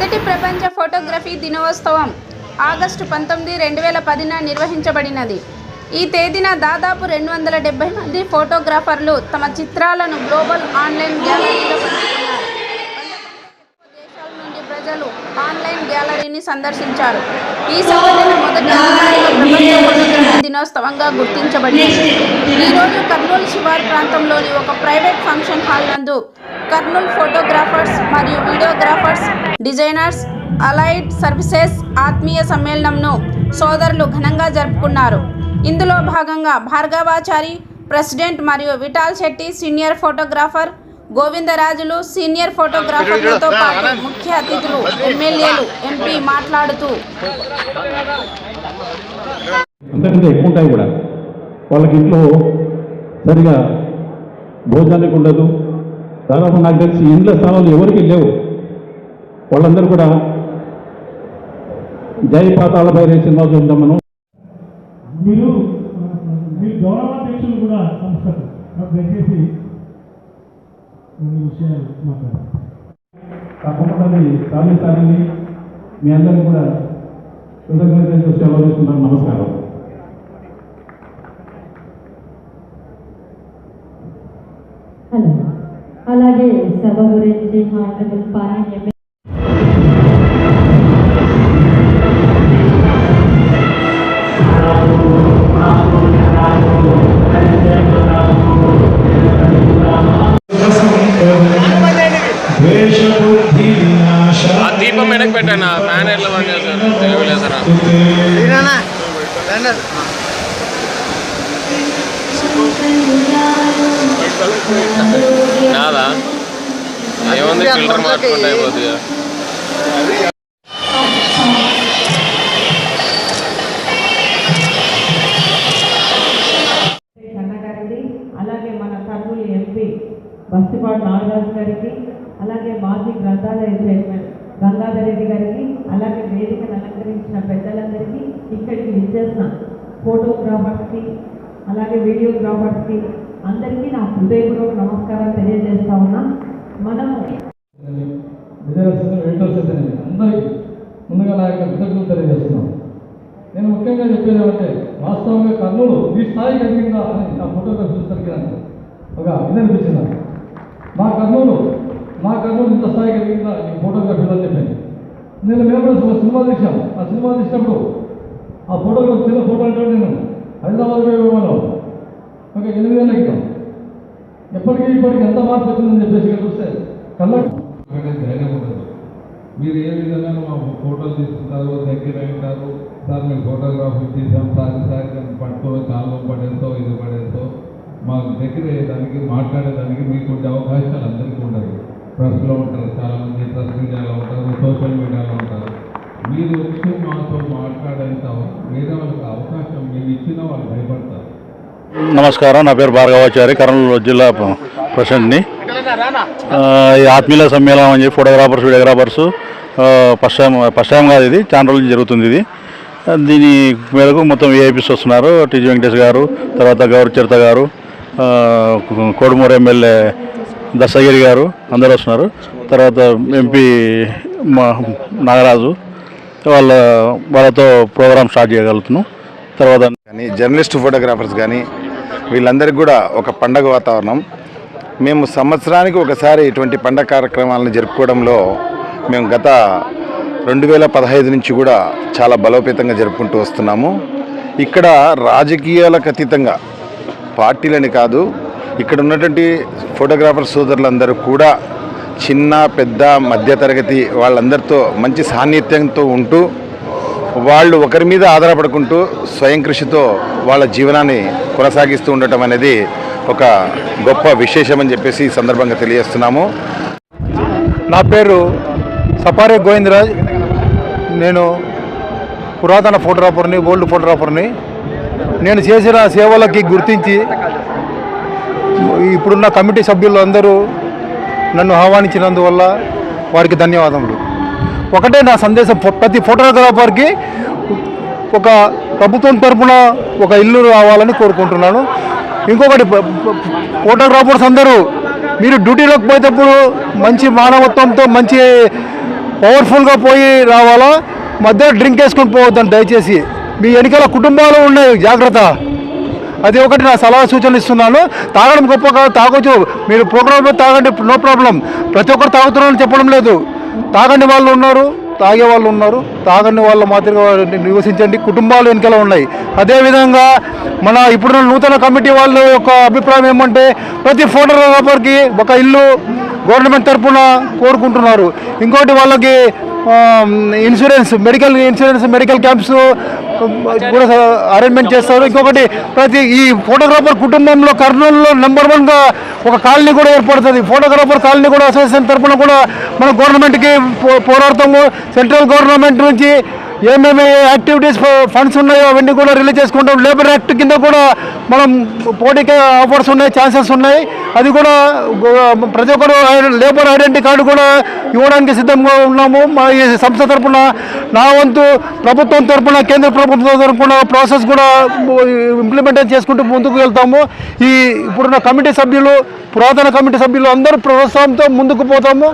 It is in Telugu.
మొదటి ప్రపంచ ఫోటోగ్రఫీ దినోత్సవం ఆగస్టు పంతొమ్మిది రెండు వేల పదిన నిర్వహించబడినది. ఈ తేదీన దాదాపు రెండు వందల డెబ్బై మంది ఫోటోగ్రాఫర్లు తమ చిత్రాలను గ్లోబల్ ఆన్లైన్ గ్యాలరీలో పంచుకున్నారు. దేశాల నుండి ప్రజలు ఆన్లైన్ గ్యాలరీని సందర్శించారు. ఈ సంఘటన మొదటి దినోత్సవంగా గుర్తించబడింది. ఈరోజు కర్నూలు శివారు ప్రాంతంలోని ఒక ప్రైవేట్ ఫంక్షన్ హాల్ నందు కర్నూలు ఫోటోగ్రాఫర్స్ మరియు వీడియోగ్రాఫర్స్ డిజైనర్స్ అలైడ్ సర్వీసెస్ ఆత్మీయ సమ్మేళనంను సోదరులు ఘనంగా జరుపుకున్నారు. ఇందులో భాగంగా భార్గవాచారి ప్రెసిడెంట్ మరియు Vithal Shetty senior photographer Govindarajulu senior ఫోటోగ్రాఫర్లతో పాటు ముఖ్య అతిథులు ఎమ్మెల్యేలు ఎంపీ మాట్లాడుతూ అంతకంటే ఎక్కువ ఉంటాయి కూడా. వాళ్ళకి ఇంట్లో సరిగా భోజనానికి ఉండదు. దాదాపు నాకు తెలిసి ఇండ్ల స్థానాలు ఎవరికి లేవు. వాళ్ళందరూ కూడా జై పాతాళ భైరవ సినిమా చూద్దాం మనం. మీరు మీరు గౌరవాధ్యక్షులు కూడా సంస్థకు దయచేసి రెండు విషయాలు మాట్లాడారు తప్పకుండా అది సాధిస్తారని మీ అందరినీ కూడా కృతజ్ఞతలు సెలవు తీసుకుంటాను నమస్కారం. హలో అలాగే సభ గురించి హానరబుల్ పానీ దీపం వెనక్కి పెట్టాను ఫ్యాన్ ఎట్లా బంద్ చేశారు తెలియలేసారా నాదా ఏముంది ఫిల్టర్ మార్చుకుంటే అయిపోతుంది కదా. అలాగే మన కర్నూలు ఎంపీ బస్తిపాడు నాగరాజు గారికి అలాగే మాజీ గ్రంథాలయ చైర్మన్ గంగాధర్ రెడ్డి గారికి అలాగే వేదికను అలంకరించిన పెద్దలందరికీ ఇక్కడికి విచ్చేసిన ఫోటోగ్రాఫర్స్కి అలాగే వీడియోగ్రాఫర్స్కి అందరికీ నా హృదయపూర్వక నమస్కారం తెలియజేస్తా ఉన్నా. మనము విజయదశమి వెంకటేశ్వరి అందరికీ ముందుగా నా యొక్క కృతజ్ఞతలు తెలియజేస్తున్నాం. నేను ముఖ్యంగా చెప్పేది ఏమంటే వాస్తవంగా కర్నూలు ఈ స్థాయికి కలిగిందా అని నా ఫోటోగ్రఫీ చూసరికి నాకు ఒక ఇదనిపించింది మా కర్నూలు మా కర్నూలు ఇంత స్థాయి కలిగిందా ఈ ఫోటోగ్రఫీలో అని నేను మేము ఒక సినిమా తీసాం ఆ సినిమా తీసినప్పుడు ఆ ఫోటోగ్రఫీ చిన్న ఫోటో అంటే నేను. హైదరాబాద్ పోయి ఒక ఎనిమిది వేల క్రితం ఎప్పటికీ ఇప్పటికి ఎంత మార్పు వచ్చిందని చెప్పేసి చూస్తే కళ్ళకు ధైర్యం ఉండదు మీరు ఏ విధంగా మా ఫోటోలు తీసుకుంటారు దగ్గర ఉంటారు సార్ మేము ఫోటోగ్రఫీ తీసాం సార్ సార్ పట్టుకో కాలం పడేస్తో ఇది పడేంతో మాకు దగ్గర అయ్యేదానికి మాట్లాడేదానికి మీకు ఉండే అవకాశాలు అందరికీ ఉండదు ప్రెస్లో ఉంటారు చాలామంది ప్రెస్ మీడియాలో ఉంటారు సోషల్ మీడియాలో ఉంటారు. మీరు వచ్చి మాతో మాట్లాడేంత వేరే వాళ్ళకి అవకాశం మేము ఇచ్చినా వాళ్ళు భయపడతారు. నమస్కారం నా పేరు భార్గవాచారి కర్నూలు జిల్లా ప్రెసిడెంట్ని. ఈ ఆత్మీయుల సమ్మేళనం అని చెప్పి photographers videographers first time first time కాదు ఇది చాలా నుంచి జరుగుతుంది ఇది. దీని మేరకు మొత్తం ఏఐపీస్ వస్తున్నారు టీజీ వెంకటేష్ గారు తర్వాత గౌరవ చరిత గారు కోడుమూరు ఎమ్మెల్యే దశగిరి గారు అందరూ వస్తున్నారు. తర్వాత ఎంపీ మా నాగరాజు వాళ్ళ వాళ్ళతో ప్రోగ్రామ్ స్టార్ట్ చేయగలుగుతున్నాం. తర్వాత కానీ జర్నలిస్ట్ ఫోటోగ్రాఫర్స్ కానీ వీళ్ళందరికీ కూడా ఒక పండగ వాతావరణం. మేము సంవత్సరానికి ఒకసారి ఇటువంటి పండగ కార్యక్రమాలను జరుపుకోవడంలో మేము గత రెండు వేల పదహైదు నుంచి కూడా చాలా బలోపేతంగా జరుపుకుంటూ వస్తున్నాము. ఇక్కడ రాజకీయాలకు అతీతంగా పార్టీలని కాదు ఇక్కడ ఉన్నటువంటి ఫోటోగ్రాఫర్ సోదరులందరూ కూడా చిన్న పెద్ద మధ్యతరగతి వాళ్ళందరితో మంచి సాన్నిధ్యంతో ఉంటూ వాళ్ళు ఒకరి మీద ఆధారపడుకుంటూ స్వయం కృషితో వాళ్ళ జీవనాన్ని కొనసాగిస్తూ ఉండటం అనేది ఒక గొప్ప విశేషం అని చెప్పేసి ఈ సందర్భంగా తెలియజేస్తున్నాము. నా పేరు సపారే గోవిందరాజ్. నేను పురాతన ఫోటోగ్రాఫర్ని ఓల్డ్ ఫోటోగ్రాఫర్ని. నేను చేసిన సేవలకి గుర్తించి ఇప్పుడున్న కమిటీ సభ్యులు అందరూ నన్ను ఆహ్వానించినందువల్ల వారికి ధన్యవాదములు. ఒకటే నా సందేశం. ప్రతి ఫోటోగ్రాఫర్కి ఒక ప్రభుత్వం తరపున ఒక ఇల్లు రావాలని కోరుకుంటున్నాను. ఇంకొకటి ఫోటోగ్రాఫర్స్ అందరూ మీరు డ్యూటీలోకి పోయేటప్పుడు మంచి మానవత్వంతో మంచి పవర్ఫుల్గా పోయి రావాలా? మధ్యలో డ్రింక్ వేసుకొని పోవద్దని దయచేసి. మీ వెనకాల కుటుంబాలు ఉన్నాయి జాగ్రత్త. అది ఒకటి నా సలహా సూచన ఇస్తున్నాను. తాగడం గొప్ప కాదు తాగొచ్చు. మీరు ప్రోగ్రాంలో తాగండి నో ప్రాబ్లం. ప్రతి ఒక్కరు తాగుతున్నారని చెప్పడం లేదు. తాగని వాళ్ళు ఉన్నారు తాగే వాళ్ళు ఉన్నారు. తాగని వాళ్ళ మాదిరిగా నివసించండి. కుటుంబాలు వెనుకల ఉన్నాయి. అదేవిధంగా మన ఇప్పుడు నూతన కమిటీ వాళ్ళ యొక్క అభిప్రాయం ఏమంటే ప్రతి ఫోటోగ్రాఫర్కి ఒక ఇల్లు గవర్నమెంట్ తరఫున కోరుకుంటున్నారు. ఇంకోటి వాళ్ళకి insurance medical insurance medical camps కూడా అరేంజ్మెంట్ చేస్తారు. ఇంకొకటి ప్రతి ఈ ఫోటోగ్రాఫర్ కుటుంబంలో కర్నూలులో నెంబర్ వన్గా ఒక కాలనీ కూడా ఏర్పడుతుంది. ఫోటోగ్రాఫర్ కాలనీ కూడా అసోసియేషన్ తరఫున కూడా మన గవర్నమెంట్కి పో- పోరాడతాము. సెంట్రల్ గవర్నమెంట్ నుంచి ఏమేమి యాక్టివిటీస్ ఫండ్స్ ఉన్నాయో అవన్నీ కూడా రిలీజ్ చేసుకుంటాం. లేబర్ యాక్ట్ కింద కూడా మనం పోటీకి ఆఫర్స్ ఉన్నాయి ఛాన్సెస్ ఉన్నాయి. అది కూడా ప్రతి ఒక్కరు లేబర్ ఐడెంటిటీ కార్డు కూడా ఇవ్వడానికి సిద్ధంగా ఉన్నాము. మా ఈ సంస్థ తరపున నా వంతు ప్రభుత్వం తరఫున కేంద్ర ప్రభుత్వం తరఫున ప్రాసెస్ కూడా ఇంప్లిమెంటేషన్ చేసుకుంటూ ముందుకు వెళ్తాము. ఈ ఇప్పుడున్న కమిటీ సభ్యులు పురాతన కమిటీ సభ్యులు అందరూ ప్రోత్సాహంతో ముందుకు పోతాము.